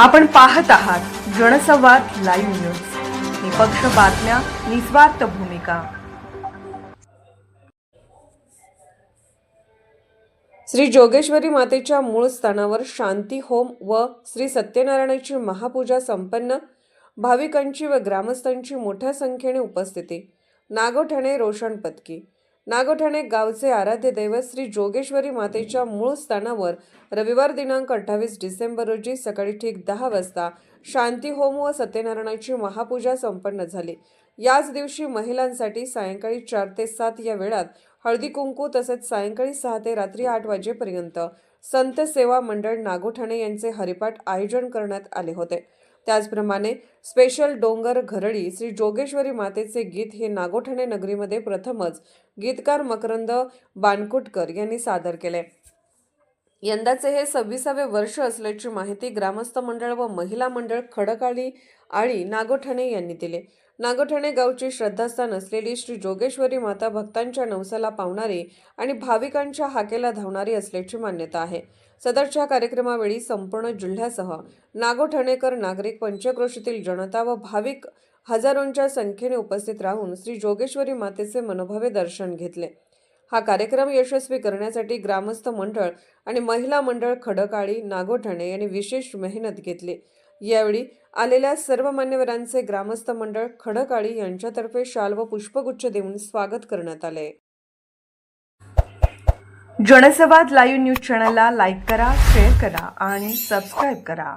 आपण पाहत आहात जनसंवाद लाईव्ह न्यूज. निपक्ष बातम्या निस्वार्थ भूमिका. श्री जोगेश्वरी मातेच्या मूळ स्थानावर शांती होम व श्री सत्यनारायणाची महापूजा संपन्न. भाविकांची व ग्रामस्थांची मोठ्या संख्येने उपस्थिती. नागोठणे रोशन पत्की नागोठाणे गावचे आराध्य दैवत श्री जोगेश्वरी मातेच्या मूळ स्थानावर रविवार दिनांक अठ्ठावीस डिसेंबर रोजी सकाळी ठीक दहा वाजता शांती होम व सत्यनारायणाची महापूजा संपन्न झाली. याच दिवशी महिलांसाठी सायंकाळी चार ते सात या वेळात हळदी कुंकू तसेच सायंकाळी सहा ते रात्री आठ वाजेपर्यंत संत सेवा मंडळ नागोठाणे यांचे हरिपाठ आयोजन करण्यात आले होते. त्याचप्रमाणे स्पेशल डोंगर घरडी श्री जोगेश्वरी मातेचे गीत हे नागोठाणे नगरीमध्ये प्रथमच गीतकार मकरंद बानकुटकर यांनी सादर केले. यंदाचे हे सव्वीसावे वर्ष असल्याची माहिती ग्रामस्थ मंडळ व महिला मंडळ खडकाळी आळी नागोठाणे यांनी दिले. नागोठाणे गावची श्रद्धास्थान असलेली श्री जोगेश्वरी माता भक्तांच्या नवसाला पावणारी आणि भाविकांच्या हाकेला धावणारी असल्याची मान्यता आहे. सदरच्या कार्यक्रमावेळी संपूर्ण जिल्ह्यासह नागोठाणेकर नागरिक पंचक्रोशीतील जनता व भाविक हजारोंच्या संख्येने उपस्थित राहून श्री जोगेश्वरी मातेचे मनोभावे दर्शन घेतले. हा कार्यक्रम यशस्वी करण्यासाठी ग्रामस्थ मंडळ आणि महिला मंडळ खडकाळी नागोठाणे यांनी विशेष मेहनत घेतली. यावेळी आलेल्या सर्व मान्यवरांचे ग्रामस्थ मंडळ खडकाळी यांच्यातर्फे शाल व पुष्पगुच्छ देऊन स्वागत करण्यात आले. जनसंवाद लाईव्ह न्यूज चॅनलला लाईक करा शेअर करा आणि सबस्क्राईब करा.